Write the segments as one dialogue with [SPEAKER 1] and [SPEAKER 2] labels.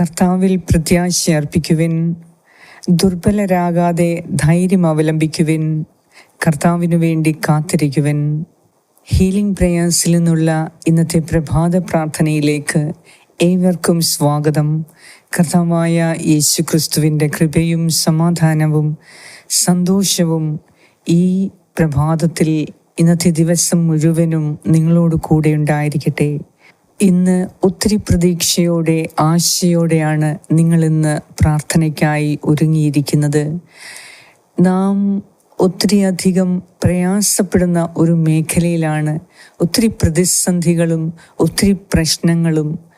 [SPEAKER 1] കർത്താവിൽ പ്രത്യാശ അർപ്പിക്കുവിൻ. ദുർബലരാകാതെ ധൈര്യം അവലംബിക്കുവിൻ. കർത്താവിനു വേണ്ടി കാത്തിരിക്കുവിൻ. ഹീലിംഗ് പ്രയാസിൽ നിന്നുള്ള ഇന്നത്തെ പ്രഭാത പ്രാർത്ഥനയിലേക്ക് ഏവർക്കും സ്വാഗതം. കർത്താവായ യേശു ക്രിസ്തുവിന്റെ കൃപയും സമാധാനവും സന്തോഷവും ഈ പ്രഭാതത്തിൽ ഇന്നത്തെ ദിവസം മുഴുവനും നിങ്ങളോട് കൂടെ ഉണ്ടായിരിക്കട്ടെ. ഇന്ന് ഒത്തിരി പ്രതീക്ഷയോടെ ആശയോടെയാണ് നിങ്ങൾ ഇന്ന് പ്രാർത്ഥനയ്ക്കായി ഒരുങ്ങിയിരിക്കുന്നത്. നാം ഒത്തിരിയധികം പ്രയാസപ്പെടുന്ന ഒരു മേഖലയിലാണ്. ഒത്തിരി പ്രതിസന്ധികളും ഒത്തിരി പ്രശ്നങ്ങളും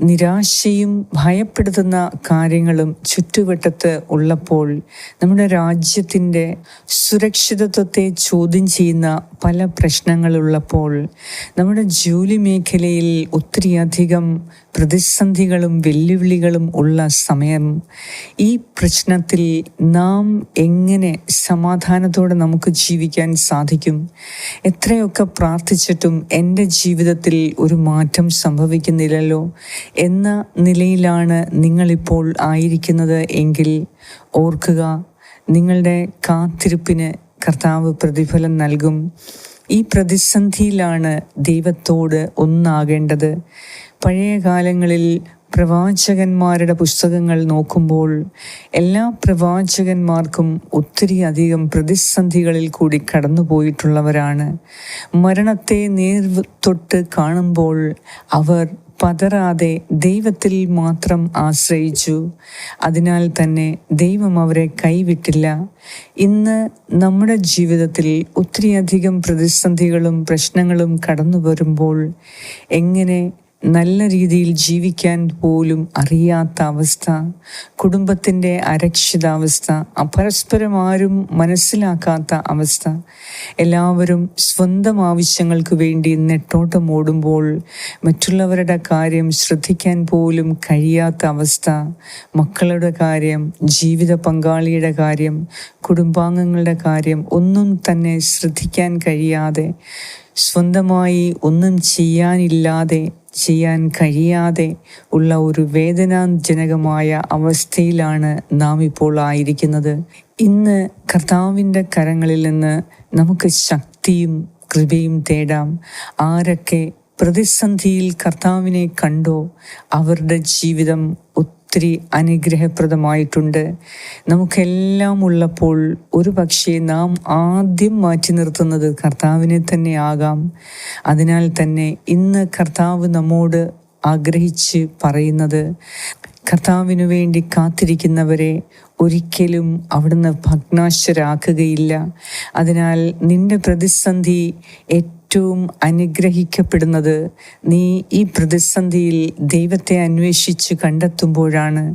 [SPEAKER 1] നിരാശയും ഭയപ്പെടുത്തുന്ന കാര്യങ്ങളും ചുറ്റുവട്ടത്ത് ഉള്ളപ്പോൾ നമ്മുടെ രാജ്യത്തിന്റെ സുരക്ഷിതത്വത്തെ ചോദ്യം ചെയ്യുന്ന പല പ്രശ്നങ്ങളുള്ളപ്പോൾ നമ്മുടെ ജോലി മേഖലയിൽ ഒത്തിരിയധികം പ്രതിസന്ധികളും വെല്ലുവിളികളും ഉള്ള സമയം ഈ പ്രശ്നത്തിൽ നാം എങ്ങനെ സമാധാനത്തോടെ നമുക്ക് ജീവിക്കാൻ സാധിക്കും? എത്രയൊക്കെ പ്രാർത്ഥിച്ചിട്ടും എന്റെ ജീവിതത്തിൽ ഒരു മാറ്റം സംഭവിക്കുന്നില്ലല്ലോ? എന്ന നിലയിലാണ് നിങ്ങളിപ്പോൾ ആയിരിക്കുന്നത് എങ്കിൽ ഓർക്കുക നിങ്ങളുടെ കാത്തിരിപ്പിന് കർത്താവ് പ്രതിഫലം നൽകും. ഈ പ്രതിസന്ധിയിലാണ് ദൈവത്തോട് ഒന്നാകേണ്ടത്. പഴയ കാലങ്ങളിൽ പ്രവാചകന്മാരുടെ പുസ്തകങ്ങൾ നോക്കുമ്പോൾ എല്ലാ പ്രവാചകന്മാർക്കും ഒത്തിരി അധികം പ്രതിസന്ധികളിൽ കൂടി കടന്നുപോയിട്ടുള്ളവരാണ്. മരണത്തെ നേർ തൊട്ട് കാണുമ്പോൾ അവർ പതറാതെ ദൈവത്തിൽ മാത്രം ആശ്രയിച്ചു. അതിനാൽ തന്നെ ദൈവം അവരെ കൈവിട്ടില്ല. ഇന്ന് നമ്മുടെ ജീവിതത്തിൽ ഒത്തിരിയധികം പ്രതിസന്ധികളും പ്രശ്നങ്ങളും കടന്നു വരുമ്പോൾ എങ്ങനെ നല്ല രീതിയിൽ ജീവിക്കാൻ പോലും അറിയാത്ത അവസ്ഥ കുടുംബത്തിന്റെ അരക്ഷിതാവസ്ഥ പരസ്പരം ആരും മനസ്സിലാക്കാത്ത അവസ്ഥ. എല്ലാവരും സ്വന്തം ആവശ്യങ്ങൾക്ക് വേണ്ടി നെട്ടോട്ടം ഓടുമ്പോൾ മറ്റുള്ളവരുടെ കാര്യം ശ്രദ്ധിക്കാൻ പോലും കഴിയാത്ത അവസ്ഥ. മക്കളുടെ കാര്യം ജീവിത പങ്കാളിയുടെ കാര്യം കുടുംബാംഗങ്ങളുടെ കാര്യം ഒന്നും തന്നെ ശ്രദ്ധിക്കാൻ കഴിയാതെ സ്വന്തമായി ഒന്നും ചെയ്യാനില്ലാതെ ചെയ്യാൻ കഴിയാതെ ഉള്ള ഒരു വേദനാജനകമായ അവസ്ഥയിലാണ് നാം ഇപ്പോൾ ആയിരിക്കുന്നത്. ഇന്ന് കർത്താവിന്റെ കരങ്ങളിൽ നിന്ന് നമുക്ക് ശക്തിയും കൃപയും തേടാം. ആരൊക്കെ പ്രതിസന്ധിയിൽ കർത്താവിനെ കണ്ടോ അവരുടെ ജീവിതം ഒത്തിരി അനുഗ്രഹപ്രദമായിട്ടുണ്ട്. നമുക്കെല്ലാം ഉള്ളപ്പോൾ ഒരു പക്ഷേ നാം ആദ്യം മാറ്റി നിർത്തുന്നത് കർത്താവിനെ തന്നെ ആകാം. അതിനാൽ തന്നെ ഇന്ന് കർത്താവ് നമ്മോട് ആഗ്രഹിച്ച് പറയുന്നത് കർത്താവിനു വേണ്ടി കാത്തിരിക്കുന്നവരെ ഒരിക്കലും അവിടുന്ന് ഭഗ്നാശരാക്കുകയില്ല. അതിനാൽ നിന്റെ പ്രതിസന്ധി ഏറ്റവും അനുഗ്രഹിക്കപ്പെടുന്നത് നീ ഈ പ്രതിസന്ധിയിൽ ദൈവത്തെ അന്വേഷിച്ച് കണ്ടെത്തുമ്പോഴാണ്.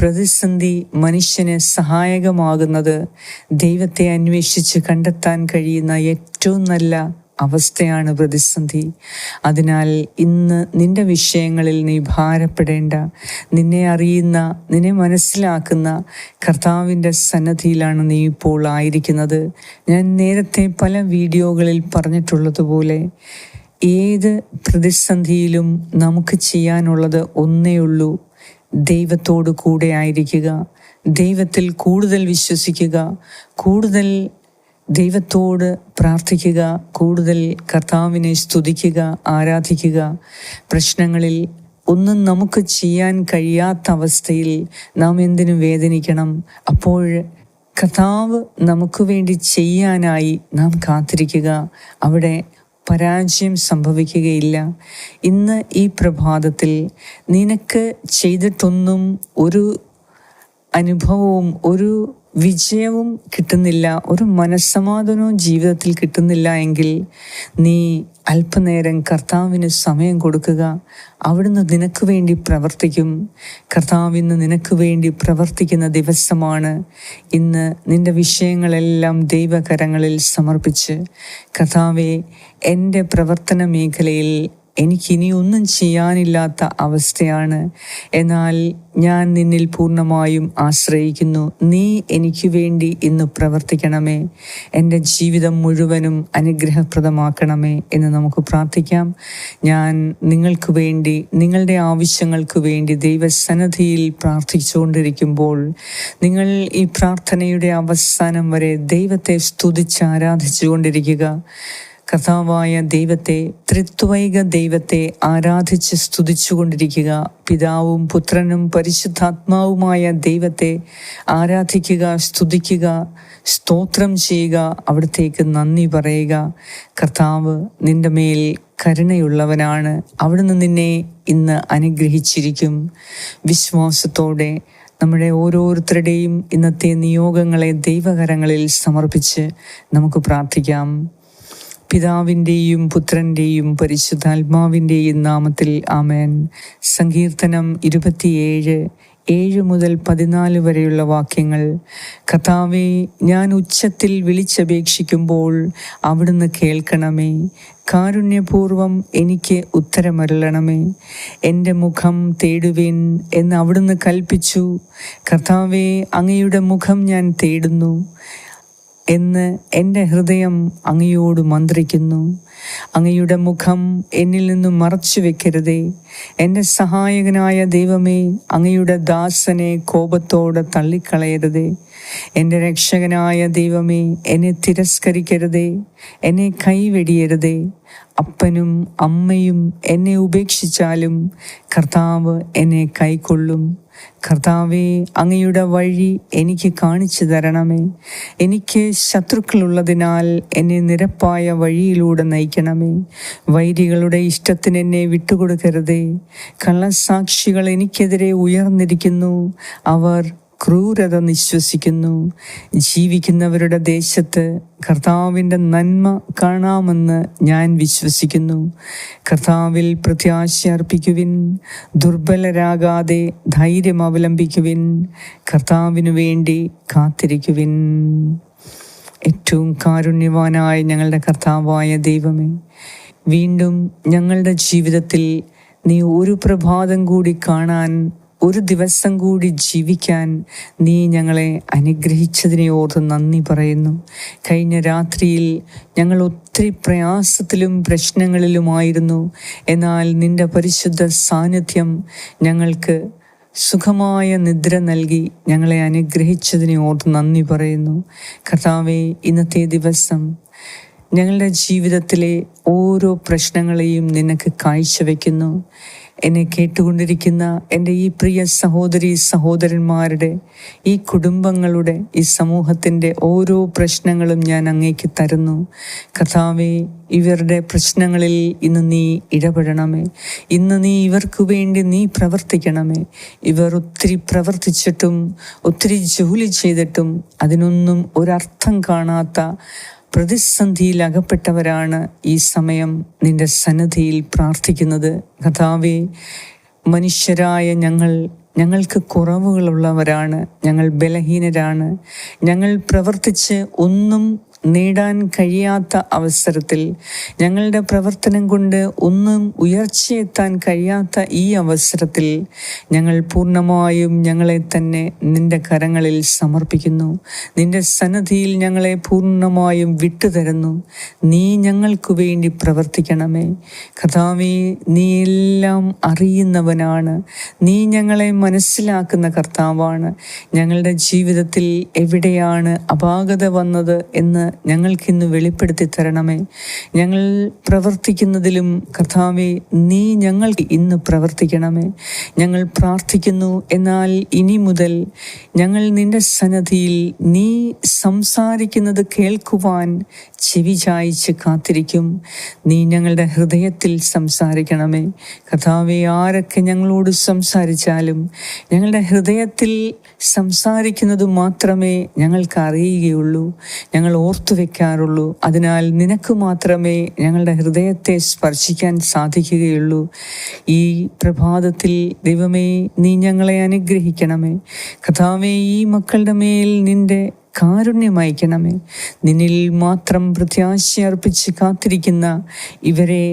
[SPEAKER 1] പ്രതിസന്ധി മനുഷ്യന് സഹായകമാകുന്നത് ദൈവത്തെ അന്വേഷിച്ച് കണ്ടെത്താൻ കഴിയുന്ന ഏറ്റവും നല്ല അവസ്ഥയാണ് പ്രതിസന്ധി. അതിനാൽ ഇന്ന് നിന്റെ വിഷയങ്ങളിൽ നീ ഭാരപ്പെടേണ്ട. നിന്നെ അറിയുന്ന നിന്നെ മനസ്സിലാക്കുന്ന കർത്താവിന്റെ സന്നദ്ധിയിലാണ് നീ ഇപ്പോൾ ആയിരിക്കുന്നത്. ഞാൻ നേരത്തെ പല വീഡിയോകളിൽ പറഞ്ഞിട്ടുള്ളതുപോലെ ഏത് പ്രതിസന്ധിയിലും നമുക്ക് ചെയ്യാനുള്ളത് ഒന്നേ ഉള്ളൂ. ദൈവത്തോട് കൂടെ ആയിരിക്കുക. ദൈവത്തിൽ കൂടുതൽ വിശ്വസിക്കുക. കൂടുതൽ ദൈവത്തോട് പ്രാർത്ഥിക്കുക കൂടുതൽ കർത്താവിനെ സ്തുതിക്കുക ആരാധിക്കുക. പ്രശ്നങ്ങളിൽ ഒന്നും നമുക്ക് ചെയ്യാൻ കഴിയാത്ത അവസ്ഥയിൽ നാം എന്തിനു വേദനിക്കണം? അപ്പോൾ കർത്താവ് നമുക്ക് വേണ്ടി ചെയ്യാനായി നാം കാത്തിരിക്കുക. അവിടെ പരാജയം സംഭവിക്കുകയില്ല. ഇന്ന് ഈ പ്രഭാതത്തിൽ നിനക്ക് ചെയ്തിട്ടൊന്നും ഒരു അനുഭവവും ഒരു വിജയവും കിട്ടുന്നില്ല ഒരു മനസ്സമാധാനവും ജീവിതത്തിൽ കിട്ടുന്നില്ല എങ്കിൽ നീ അല്പനേരം കർത്താവിന് സമയം കൊടുക്കുക. അവിടുന്ന് നിനക്ക് വേണ്ടി പ്രവർത്തിക്കും. കർത്താവിന്ന് നിനക്ക് വേണ്ടി പ്രവർത്തിക്കുന്ന ദിവസമാണ് ഇന്ന് നിന്റെ വിഷയങ്ങളെല്ലാം ദൈവകരങ്ങളിൽ സമർപ്പിച്ച്. കർത്താവെ എന്റെ പ്രവർത്തന മേഖലയിൽ എനിക്കിനി ഒന്നും ചെയ്യാനില്ലാത്ത അവസ്ഥയാണ്. എന്നാൽ ഞാൻ നിന്നിൽ പൂർണമായും ആശ്രയിക്കുന്നു. നീ എനിക്ക് വേണ്ടി ഇന്ന് പ്രവർത്തിക്കണമേ. എന്റെ ജീവിതം മുഴുവനും അനുഗ്രഹപ്രദമാക്കണമേ എന്ന് നമുക്ക് പ്രാർത്ഥിക്കാം. ഞാൻ നിങ്ങൾക്ക് വേണ്ടി നിങ്ങളുടെ ആവശ്യങ്ങൾക്ക് വേണ്ടി ദൈവസന്നദ്ധിയിൽ പ്രാർത്ഥിച്ചുകൊണ്ടിരിക്കുമ്പോൾ നിങ്ങൾ ഈ പ്രാർത്ഥനയുടെ അവസാനം വരെ ദൈവത്തെ സ്തുതിച്ച് ആരാധിച്ചുകൊണ്ടിരിക്കുക. കഥാവായ ദൈവത്തെ ത്രിത്വൈക ദൈവത്തെ ആരാധിച്ച് സ്തുതിച്ചുകൊണ്ടിരിക്കുക. പിതാവും പുത്രനും പരിശുദ്ധാത്മാവുമായ ദൈവത്തെ ആരാധിക്കുക സ്തുതിക്കുക സ്തോത്രം ചെയ്യുക. അവിടത്തേക്ക് നന്ദി പറയുക. കർത്താവ് നിന്റെ മേൽ കരുണയുള്ളവനാണ്. അവിടുന്ന് നിന്നെ ഇന്ന് അനുഗ്രഹിച്ചിരിക്കും. വിശ്വാസത്തോടെ നമ്മുടെ ഓരോരുത്തരുടെയും ഇന്നത്തെ നിയോഗങ്ങളെ ദൈവകരങ്ങളിൽ സമർപ്പിച്ച് നമുക്ക് പ്രാർത്ഥിക്കാം. പിതാവിന്റെയും പുത്രന്റെയും പരിശുദ്ധാത്മാവിന്റെയും നാമത്തിൽ ആമേൻ. സങ്കീർത്തനം ഇരുപത്തിയേഴ് ഏഴ് മുതൽ പതിനാല് വരെയുള്ള വാക്യങ്ങൾ. കഥാവെ ഞാൻ ഉച്ചത്തിൽ വിളിച്ചപേക്ഷിക്കുമ്പോൾ അവിടുന്ന് കേൾക്കണമേ. കാരുണ്യപൂർവം എനിക്ക് ഉത്തരമരുളണമേ. എന്റെ മുഖം തേടുവേൻ എന്ന് അവിടുന്ന് കൽപ്പിച്ചു. കർത്താവെ അങ്ങയുടെ മുഖം ഞാൻ തേടുന്നു. എന്ന് എന്റെ ഹൃദയം അങ്ങയോട് മന്ത്രിക്കുന്നു. അങ്ങയുടെ മുഖം എന്നിൽ നിന്നും മറച്ചു വെക്കരുതേ. എന്റെ സഹായകനായ ദൈവമേ അങ്ങയുടെ ദാസനെ കോപത്തോടെ തള്ളിക്കളയരുതേ. എന്റെ രക്ഷകനായ ദൈവമേ എന്നെ തിരസ്കരിക്കരുതേ. എന്നെ കൈവെടിയരുതേ. അപ്പനും അമ്മയും എന്നെ ഉപേക്ഷിച്ചാലും കർത്താവ് എന്നെ കൈക്കൊള്ളും. കർത്താവെ അങ്ങയുടെ വഴി എനിക്ക് കാണിച്ചു തരണമേ. എനിക്ക് ശത്രുക്കളുള്ളതിനാൽ എന്നെ നിരപ്പായ വഴിയിലൂടെ നയിക്കണമേ. വൈരികളുടെ ഇഷ്ടത്തിന് എന്നെ വിട്ടുകൊടുക്കരുതേ. കള്ളസാക്ഷികൾ എനിക്കെതിരെ ഉയർന്നിരിക്കുന്നു. അവർ ക്രൂരത നിശ്വസിക്കുന്നു. ജീവിക്കുന്നവരുടെ ദേശത്ത് കർത്താവിന്റെ നന്മ കാണാമെന്ന് ഞാൻ വിശ്വസിക്കുന്നു. കർത്താവിൽ പ്രത്യാശ അർപ്പിക്കുവിൻ. ദുർബലരാകാതെ ധൈര്യം അവലംബിക്കുവിൻ. കർത്താവിനു വേണ്ടി കാത്തിരിക്കുവിൻ. ഏറ്റവും കാരുണ്യവാനായ ഞങ്ങളുടെ കർത്താവായ ദൈവമേ വീണ്ടും ഞങ്ങളുടെ ജീവിതത്തിൽ നീ ഒരു പ്രഭാതം കൂടി കാണാൻ ഒരു ദിവസം കൂടി ജീവിക്കാൻ നീ ഞങ്ങളെ അനുഗ്രഹിച്ചതിനെ ഓർത്ത് നന്ദി പറയുന്നു. കഴിഞ്ഞ രാത്രിയിൽ ഞങ്ങൾ ഒത്തിരി പ്രയാസത്തിലും പ്രശ്നങ്ങളിലുമായിരുന്നു. എന്നാൽ നിന്റെ പരിശുദ്ധ സാന്നിധ്യം ഞങ്ങൾക്ക് സുഖമായ നിദ്ര നൽകി ഞങ്ങളെ അനുഗ്രഹിച്ചതിനെ ഓർത്ത് നന്ദി പറയുന്നു. കർത്താവെ ഇന്നത്തെ ദിവസം ഞങ്ങളുടെ ജീവിതത്തിലെ ഓരോ പ്രശ്നങ്ങളെയും നിനക്ക് കാഴ്ചവെക്കുന്നു. എന്നെ കേട്ടുകൊണ്ടിരിക്കുന്ന എന്റെ ഈ പ്രിയ സഹോദരി സഹോദരന്മാരുടെ ഈ കുടുംബങ്ങളുടെ ഈ സമൂഹത്തിന്റെ ഓരോ പ്രശ്നങ്ങളും ഞാൻ അങ്ങേക്ക് തരുന്നു. കഥാവെ ഇവരുടെ പ്രശ്നങ്ങളിൽ ഇന്ന് നീ ഇടപെടണമേ. ഇന്ന് നീ ഇവർക്ക് വേണ്ടി നീ പ്രവർത്തിക്കണമേ. ഇവർ ഒത്തിരി പ്രവർത്തിച്ചിട്ടും ഒത്തിരി ജോലി ചെയ്തിട്ടും അതിനൊന്നും ഒരർത്ഥം കാണാത്ത പ്രതിസന്ധിയിൽ അകപ്പെട്ടവരാണ് ഈ സമയം നിന്റെ സന്നദ്ധിയിൽ പ്രാർത്ഥിക്കുന്നത്. കഥാവെ മനുഷ്യരായ ഞങ്ങൾ ഞങ്ങൾക്ക് കുറവുകളുള്ളവരാണ് ഞങ്ങൾ ബലഹീനരാണ് ഞങ്ങൾ പ്രവർത്തിച്ച് ഒന്നും നേടാൻ കഴിയാത്ത അവസരത്തിൽ ഞങ്ങളുടെ പ്രവർത്തനം കൊണ്ട് ഒന്നും ഉയർച്ചയെത്താൻ കഴിയാത്ത ഈ അവസരത്തിൽ ഞങ്ങൾ പൂർണമായും ഞങ്ങളെ തന്നെ നിന്റെ കരങ്ങളിൽ സമർപ്പിക്കുന്നു. നിന്റെ സന്നദ്ധിയിൽ ഞങ്ങളെ പൂർണമായും വിട്ടുതരുന്നു. നീ ഞങ്ങൾക്ക് വേണ്ടി പ്രവർത്തിക്കണമേ. കഥാവി നീ എല്ലാം അറിയുന്നവനാണ്. നീ ഞങ്ങളെ മനസ്സിലാക്കുന്ന കർത്താവാണ്. ഞങ്ങളുടെ ജീവിതത്തിൽ എവിടെയാണ് അപാകത വന്നത് എന്ന് ഞങ്ങൾക്കിന്ന് വെളിപ്പെടുത്തി തരണമേ. ഞങ്ങൾ പ്രവർത്തിക്കുന്നതിലും കർത്താവെ നീ ഞങ്ങൾക്ക് ഇന്ന് പ്രവർത്തിക്കണമേ. ഞങ്ങൾ പ്രാർത്ഥിക്കുന്നു എന്നാൽ ഇനി മുതൽ ഞങ്ങൾ നിന്റെ സന്നദ്ധിയിൽ നീ സംസാരിക്കുന്നത് കേൾക്കുവാൻ ചെവി ചായച്ച് കാത്തിരിക്കും. നീ ഞങ്ങളുടെ ഹൃദയത്തിൽ സംസാരിക്കണമേ. കഥാവെ ആരൊക്കെ ഞങ്ങളോട് സംസാരിച്ചാലും ഞങ്ങളുടെ ഹൃദയത്തിൽ സംസാരിക്കുന്നത് മാത്രമേ ഞങ്ങൾക്ക് അറിയുകയുള്ളൂ. ഞങ്ങൾ ഓർത്തു വെക്കാറുള്ളൂ. അതിനാൽ നിനക്ക് മാത്രമേ ഞങ്ങളുടെ ഹൃദയത്തെ സ്പർശിക്കാൻ സാധിക്കുകയുള്ളൂ. ഈ പ്രഭാതത്തിൽ ദൈവമേ നീ ഞങ്ങളെ അനുഗ്രഹിക്കണമേ. കഥാവേ ഈ മക്കളുടെ മേൽ നിന്റെ കാരുണ്യമയക്കണമേ നിന്നിൽ മാത്രം പ്രത്യാശ അർപ്പിച്ച് കാത്തിരിക്കുന്ന ഇവരെ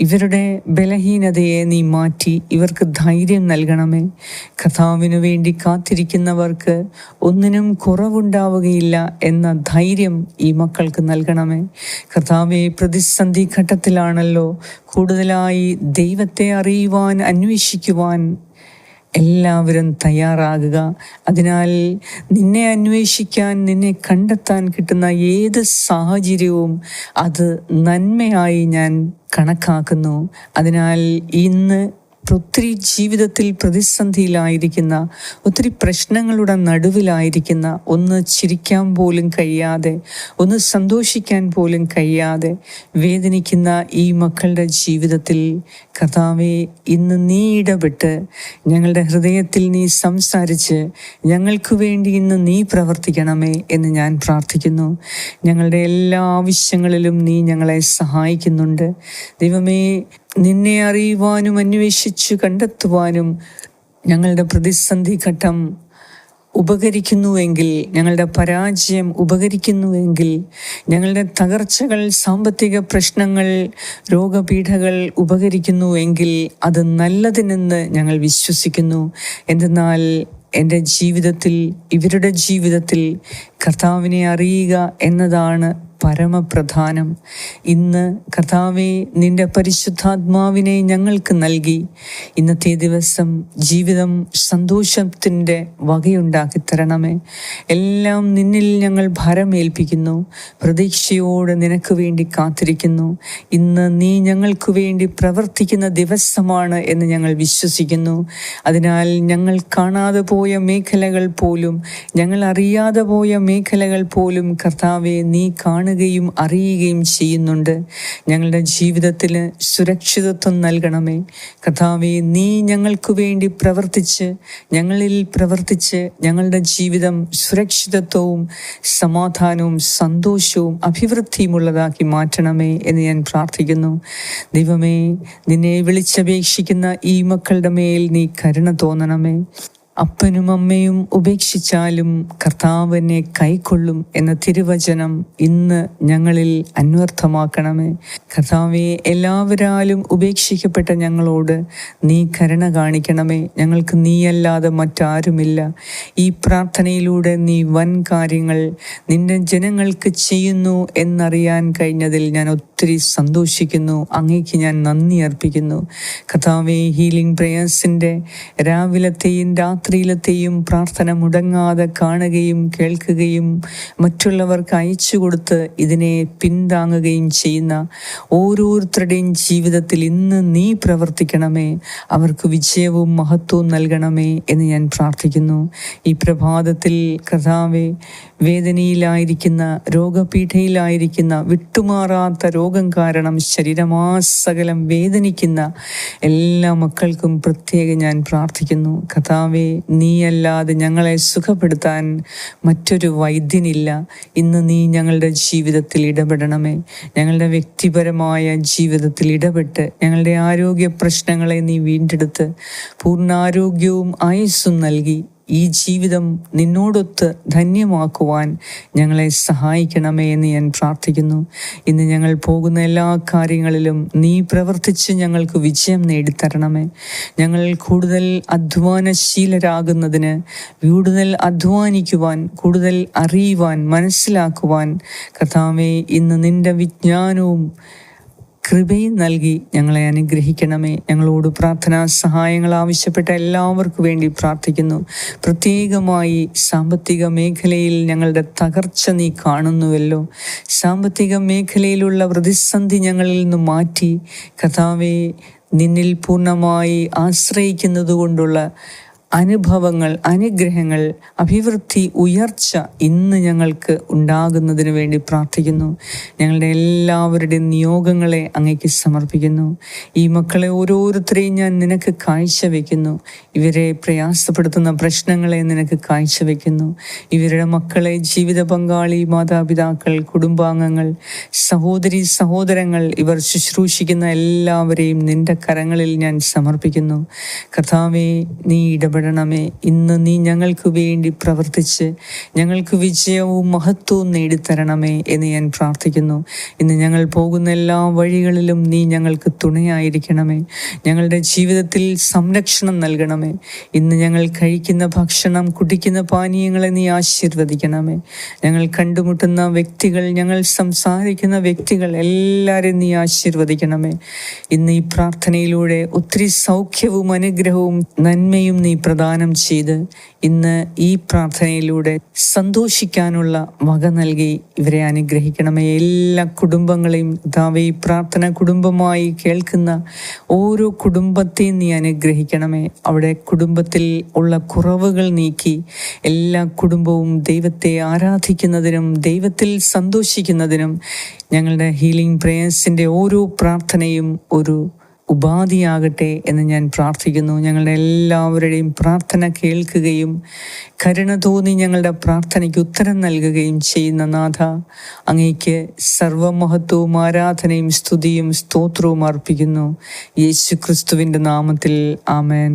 [SPEAKER 1] ഇവരുടെ ബലഹീനതയെ നീ മാറ്റി ഇവർക്ക് ധൈര്യം നൽകണമേ. കഥാവിനു വേണ്ടി കാത്തിരിക്കുന്നവർക്ക് ഒന്നിനും കുറവുണ്ടാവുകയില്ല എന്ന ധൈര്യം ഈ മക്കൾക്ക് നൽകണമേ. കഥാവെ പ്രതിസന്ധി ഘട്ടത്തിലാണല്ലോ കൂടുതലായി ദൈവത്തെ അറിയുവാൻ അന്വേഷിക്കുവാൻ എല്ലാവരും തയ്യാറാകുക. അതിനാൽ നിന്നെ അന്വേഷിക്കാൻ നിന്നെ കണ്ടെത്താൻ കിട്ടുന്ന ഏത് സാഹചര്യവും അത് നന്മയായി ഞാൻ കണക്കാക്കുന്നു. അതിനാൽ ഇന്ന് ഒത്തിരി ജീവിതത്തിൽ പ്രതിസന്ധിയിലായിരിക്കുന്ന ഒത്തിരി പ്രശ്നങ്ങളുടെ നടുവിലായിരിക്കുന്ന ഒന്ന് ചിരിക്കാൻ പോലും കഴിയാതെ ഒന്ന് സന്തോഷിക്കാൻ പോലും കഴിയാതെ വേദനിക്കുന്ന ഈ മക്കളുടെ ജീവിതത്തിൽ കഥാവെ ഇന്ന് നീ ഇടപെട്ട് ഞങ്ങളുടെ ഹൃദയത്തിൽ നീ സംസാരിച്ച് ഞങ്ങൾക്ക് വേണ്ടി ഇന്ന് നീ പ്രവർത്തിക്കണമേ എന്ന് ഞാൻ പ്രാർത്ഥിക്കുന്നു. ഞങ്ങളുടെ എല്ലാ ആവശ്യങ്ങളിലും നീ ഞങ്ങളെ സഹായിക്കുന്നുണ്ട്. ദൈവമേ നിന്നെ അറിയുവാനും അന്വേഷിച്ചു കണ്ടെത്തുവാനും ഞങ്ങളുടെ പ്രതിസന്ധി ഘട്ടം ഉപകരിക്കുന്നുവെങ്കിൽ ഞങ്ങളുടെ പരാജയം ഉപകരിക്കുന്നുവെങ്കിൽ ഞങ്ങളുടെ തകർച്ചകൾ സാമ്പത്തിക പ്രശ്നങ്ങൾ രോഗപീഠകൾ ഉപകരിക്കുന്നുവെങ്കിൽ അത് നല്ലതിനെന്ന് ഞങ്ങൾ വിശ്വസിക്കുന്നു. എന്തെന്നാൽ എന്റെ ജീവിതത്തിൽ ഇവരുടെ ജീവിതത്തിൽ കർത്താവിനെ അറിയുക എന്നതാണ് പരമപ്രധാനം. ഇന്ന് കർത്താവെ നിന്റെ പരിശുദ്ധാത്മാവിനെ ഞങ്ങൾക്ക് നൽകി. ഇന്നത്തെ ദിവസം ജീവിതം സന്തോഷത്തിന്റെ വകയുണ്ടാക്കി തരണമേ എല്ലാം നിന്നിൽ ഞങ്ങൾ ഭരമേൽപ്പിക്കുന്നു. പ്രതീക്ഷയോട് നിനക്ക് വേണ്ടി കാത്തിരിക്കുന്നു. ഇന്ന് നീ ഞങ്ങൾക്ക് വേണ്ടി പ്രവർത്തിക്കുന്ന ദിവസമാണ് എന്ന് ഞങ്ങൾ വിശ്വസിക്കുന്നു. അതിനാൽ ഞങ്ങൾ കാണാതെ പോയ മേഖലകൾ പോലും ഞങ്ങൾ അറിയാതെ പോയ മേഖലകൾ പോലും കർത്താവെ നീ കാണുകയും അറിയുകയും ചെയ്യുന്നുണ്ട്. ഞങ്ങളുടെ ജീവിതത്തിൽ സുരക്ഷിതത്വം നൽകണമേ. കഥാവെ നീ ഞങ്ങൾക്ക് വേണ്ടി പ്രവർത്തിച്ച് ഞങ്ങളിൽ പ്രവർത്തിച്ച് ഞങ്ങളുടെ ജീവിതം സുരക്ഷിതത്വവും സമാധാനവും സന്തോഷവും അഭിവൃദ്ധിയുമുള്ളതാക്കി മാറ്റണമേ എന്ന് ഞാൻ പ്രാർത്ഥിക്കുന്നു. ദൈവമേ നിന്നെ വിളിച്ചപേക്ഷിക്കുന്ന ഈ മക്കളുടെ മേൽ നീ കരുണ തോന്നണമേ. അപ്പനും അമ്മയും ഉപേക്ഷിച്ചാലും കർത്താവിനെ കൈക്കൊള്ളും എന്ന തിരുവചനം ഇന്ന് ഞങ്ങളിൽ അന്വർത്ഥമാക്കണമേ. കർത്താവെ എല്ലാവരാലും ഉപേക്ഷിക്കപ്പെട്ട ഞങ്ങളോട് നീ കരുണ കാണിക്കണമേ. ഞങ്ങൾക്ക് നീയല്ലാതെ മറ്റാരുമില്ല. ഈ പ്രാർത്ഥനയിലൂടെ നീ വൻ കാര്യങ്ങൾ നിന്റെ ജനങ്ങൾക്ക് ചെയ്യുന്നു എന്നറിയാൻ കഴിഞ്ഞതിൽ ഞാൻ ഒത്തിരി സന്തോഷിക്കുന്നു. അങ്ങേക്ക് ഞാൻ നന്ദി അർപ്പിക്കുന്നു. കർത്താവെ ഹീലിംഗ് പ്രേയേഴ്സിന്റെ രാവിലത്തെയും രാത്രിയിലത്തെയും പ്രാർത്ഥന മുടങ്ങാതെ കാണുകയും കേൾക്കുകയും മറ്റുള്ളവർക്ക് അയച്ചു കൊടുത്ത് ഇതിനെ പിന്താങ്ങുകയും ചെയ്യുന്ന ഓരോരുത്തരുടെയും ജീവിതത്തിൽ ഇന്ന് നീ പ്രവർത്തിക്കണമേ അവർക്ക് വിജയവും മഹത്വവും നൽകണമേ എന്ന് ഞാൻ പ്രാർത്ഥിക്കുന്നു ഈ പ്രഭാതത്തിൽ കഥാവെ വേദനയിലായിരിക്കുന്ന രോഗപീഠയിലായിരിക്കുന്ന വിട്ടുമാറാത്ത രോഗം കാരണം ശരീരമാസകലം വേദനിക്കുന്ന എല്ലാ മക്കൾക്കും പ്രത്യേകം ഞാൻ പ്രാർത്ഥിക്കുന്നു. കഥാവെ നീയല്ലാതെ ഞങ്ങളെ സുഖപ്പെടുത്താൻ മറ്റൊരു വൈദ്യനില്ല. ഇന്ന് നീ ഞങ്ങളുടെ ജീവിതത്തിൽ ഇടപെടണമേ. ഞങ്ങളുടെ വ്യക്തിപരമായ ജീവിതത്തിൽ ഇടപെട്ട് ഞങ്ങളുടെ ആരോഗ്യ പ്രശ്നങ്ങളെ നീ വീണ്ടെടുത്ത് പൂർണാരോഗ്യവും ആയുസ്സും നൽകി. ഈ ജീവിതം നിന്നോടൊത്ത് ധന്യമാക്കുവാൻ ഞങ്ങളെ സഹായിക്കണമേ എന്ന് ഞാൻ പ്രാർത്ഥിക്കുന്നു. ഇന്ന് ഞങ്ങൾ പോകുന്ന എല്ലാ കാര്യങ്ങളിലും നീ പ്രവർത്തിച്ച് ഞങ്ങൾക്ക് വിജയം നേടിത്തരണമേ. ഞങ്ങൾ കൂടുതൽ അധ്വാനശീലരാകുന്നതിന് കൂടുതൽ അധ്വാനിക്കുവാൻ കൂടുതൽ അറിയുവാൻ മനസ്സിലാക്കുവാൻ കഥാമേ ഇന്ന് നിന്റെ വിജ്ഞാനവും കൃപയും നൽകി ഞങ്ങളെ അനുഗ്രഹിക്കണമേ. ഞങ്ങളോട് പ്രാർത്ഥനാ സഹായങ്ങൾ ആവശ്യപ്പെട്ട എല്ലാവർക്കും വേണ്ടി പ്രാർത്ഥിക്കുന്നു. പ്രത്യേകമായി സാമ്പത്തിക മേഖലയിൽ ഞങ്ങളുടെ തകർച്ച നീ കാണുന്നുവല്ലോ. സാമ്പത്തിക മേഖലയിലുള്ള പ്രതിസന്ധി ഞങ്ങളിൽ നിന്ന് മാറ്റി. കഥാവെ നിന്നിൽ പൂർണമായി ആശ്രയിക്കുന്നത് കൊണ്ടുള്ള അനുഭവങ്ങൾ അനുഗ്രഹങ്ങൾ അഭിവൃദ്ധി ഉയർച്ച ഇന്ന് ഞങ്ങൾക്ക് ഉണ്ടാകുന്നതിന് വേണ്ടി പ്രാർത്ഥിക്കുന്നു. ഞങ്ങളുടെ എല്ലാവരുടെയും നിയോഗങ്ങളെ അങ്ങേക്ക് സമർപ്പിക്കുന്നു. ഈ മക്കളെ ഓരോരുത്തരെയും ഞാൻ നിനക്ക് കാഴ്ചവെക്കുന്നു. ഇവരെ പ്രയാസപ്പെടുത്തുന്ന പ്രശ്നങ്ങളെ നിനക്ക് കാഴ്ചവെക്കുന്നു. ഇവരുടെ മക്കളെ ജീവിത പങ്കാളി മാതാപിതാക്കൾ കുടുംബാംഗങ്ങൾ സഹോദരി സഹോദരങ്ങൾ ഇവർ ശുശ്രൂഷിക്കുന്ന എല്ലാവരെയും നിന്റെ കരങ്ങളിൽ ഞാൻ സമർപ്പിക്കുന്നു. കഥാവേ നീ ഇടപെട. ഇടപെടണമേ ഇന്ന് നീ ഞങ്ങൾക്ക് വേണ്ടി പ്രവർത്തിച്ച് ഞങ്ങൾക്ക് വിജയവും മഹത്വവും നേടിത്തരണമേ എന്ന് ഞാൻ പ്രാർത്ഥിക്കുന്നു. ഇന്ന് ഞങ്ങൾ പോകുന്ന എല്ലാ വഴികളിലും നീ ഞങ്ങൾക്ക് തുണയായിരിക്കണമേ. ഞങ്ങളുടെ ജീവിതത്തിൽ സംരക്ഷണം നൽകണമേ. ഇന്ന് ഞങ്ങൾ കഴിക്കുന്ന ഭക്ഷണം കുടിക്കുന്ന പാനീയങ്ങളെ നീ ആശീർവദിക്കണമേ. ഞങ്ങൾ കണ്ടുമുട്ടുന്ന വ്യക്തികൾ ഞങ്ങൾ സംസാരിക്കുന്ന വ്യക്തികൾ എല്ലാവരെയും നീ ആശീർവദിക്കണമേ. ഇന്ന് ഈ പ്രാർത്ഥനയിലൂടെ ഒത്തിരി സൗഖ്യവും അനുഗ്രഹവും നന്മയും നീ പ്രദാനം ചെയ്ത് ഇന്ന് ഈ പ്രാർത്ഥനയിലൂടെ സന്തോഷിക്കാനുള്ള വക നൽകി ഇവരെ അനുഗ്രഹിക്കണമേ. എല്ലാ കുടുംബങ്ങളെയും കർത്താവേ ഈ പ്രാർത്ഥന കുടുംബമായി കേൾക്കുന്ന ഓരോ കുടുംബത്തെയും നീ അനുഗ്രഹിക്കണമേ. അവിടെ കുടുംബത്തിൽ ഉള്ള കുറവുകൾ നീക്കി എല്ലാ കുടുംബവും ദൈവത്തെ ആരാധിക്കുന്നതിനും ദൈവത്തിൽ സന്തോഷിക്കുന്നതിനും ഞങ്ങളുടെ ഹീലിംഗ് പ്രേയേഴ്സിന്റെ ഓരോ പ്രാർത്ഥനയും ഒരു ഉപാധിയാകട്ടെ എന്ന് ഞാൻ പ്രാർത്ഥിക്കുന്നു. ഞങ്ങളുടെ എല്ലാവരുടെയും പ്രാർത്ഥന കേൾക്കുകയും കരുണ തോന്നി ഞങ്ങളുടെ പ്രാർത്ഥനയ്ക്ക് ഉത്തരം നൽകുകയും ചെയ്യുന്ന നാഥ അങ്ങേക്ക് സർവമഹത്വവും ആരാധനയും സ്തുതിയും സ്തോത്രവും അർപ്പിക്കുന്നു. യേശു ക്രിസ്തുവിന്റെ നാമത്തിൽ ആമേൻ.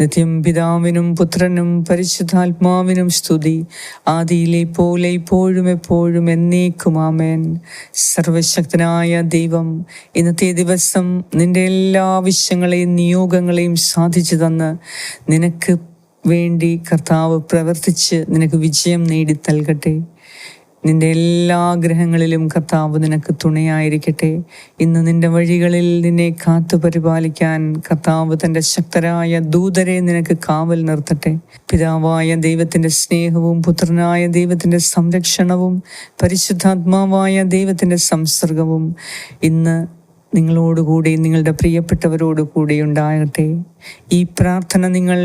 [SPEAKER 1] നിത്യം പിതാവിനും പുത്രനും പരിശുദ്ധാത്മാവിനും സ്തുതി. ആദിയിലെ പോലെ ഇപ്പോഴും എപ്പോഴും എന്നേക്കും ആമേൻ. സർവശക്തനായ ദൈവം ഇന്നത്തെ ദിവസം നിന്റെ എല്ലാ ആവശ്യങ്ങളെയും നിയോഗങ്ങളെയും സാധിച്ചു തന്ന് നിനക്ക് വേണ്ടി കർത്താവ് പ്രവർത്തിച്ച് നിനക്ക് വിജയം നേടി നൽകട്ടെ നിന്റെ എല്ലാ ഗ്രഹങ്ങളിലും കർത്താവ് നിനക്ക് തുണയായിരിക്കട്ടെ. ഇന്ന് നിന്റെ വഴികളിൽ നിന്നെ കാത്തു പരിപാലിക്കാൻ കർത്താവ് തന്റെ ശക്തരായ ദൂതരെ നിനക്ക് കാവൽ നിർത്തട്ടെ. പിതാവായ ദൈവത്തിന്റെ സ്നേഹവും പുത്രനായ ദൈവത്തിന്റെ സംരക്ഷണവും പരിശുദ്ധാത്മാവായ ദൈവത്തിന്റെ സംസർഗവും ഇന്ന് നിങ്ങളോടുകൂടി നിങ്ങളുടെ പ്രിയപ്പെട്ടവരോടുകൂടി ഉണ്ടാകട്ടെ. ഈ പ്രാർത്ഥന നിങ്ങൾ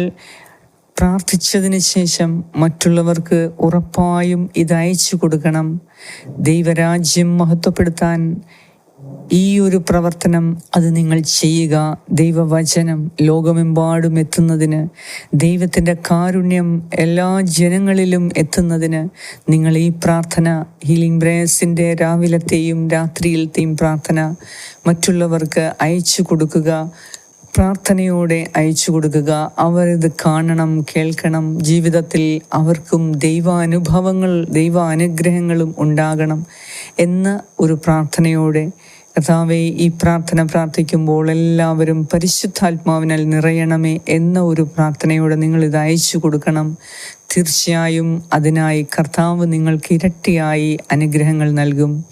[SPEAKER 1] പ്രാർത്ഥിച്ചതിന് ശേഷം മറ്റുള്ളവർക്ക് ഉറപ്പായും ഇത് അയച്ചു കൊടുക്കണം. ദൈവരാജ്യം മഹത്വപ്പെടുത്താൻ ഈ ഒരു പ്രവർത്തനം അത് നിങ്ങൾ ചെയ്യുക. ദൈവവചനം ലോകമെമ്പാടും എത്തുന്നതിന് ദൈവത്തിന്റെ കാരുണ്യം എല്ലാ ജനങ്ങളിലും എത്തുന്നതിന് നിങ്ങൾ ഈ പ്രാർത്ഥന ഹീലിംഗ് ബ്രേസിന്റെ രാവിലത്തെയും രാത്രിയിലത്തെയും പ്രാർത്ഥന മറ്റുള്ളവർക്ക് അയച്ചു കൊടുക്കുക. പ്രാർത്ഥനയോടെ അയച്ചു കൊടുക്കുക. അവരിത് കാണണം കേൾക്കണം. ജീവിതത്തിൽ അവർക്കും ദൈവാനുഭവങ്ങൾ ദൈവാനുഗ്രഹങ്ങളും ഉണ്ടാകണം എന്ന ഒരു പ്രാർത്ഥനയോടെ. കഥാവെ ഈ പ്രാർത്ഥന പ്രാർത്ഥിക്കുമ്പോൾ എല്ലാവരും പരിശുദ്ധാത്മാവിനാൽ നിറയണമേ എന്ന ഒരു പ്രാർത്ഥനയോടെ നിങ്ങൾ ഇത് അയച്ചു കൊടുക്കണം. തീർച്ചയായും അതിനായി കർത്താവ് നിങ്ങൾക്ക് ഇരട്ടിയായി അനുഗ്രഹങ്ങൾ നൽകും.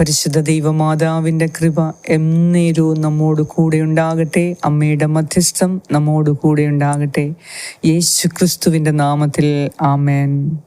[SPEAKER 1] പരിശുദ്ധ ദൈവമാതാവിന്റെ കൃപ എന്നേരവും നമ്മോട് കൂടെ ഉണ്ടാകട്ടെ. അമ്മയുടെ മധ്യസ്ഥം നമ്മോട് കൂടെ ഉണ്ടാകട്ടെ. യേശു ക്രിസ്തുവിന്റെ നാമത്തിൽ ആമേൻ.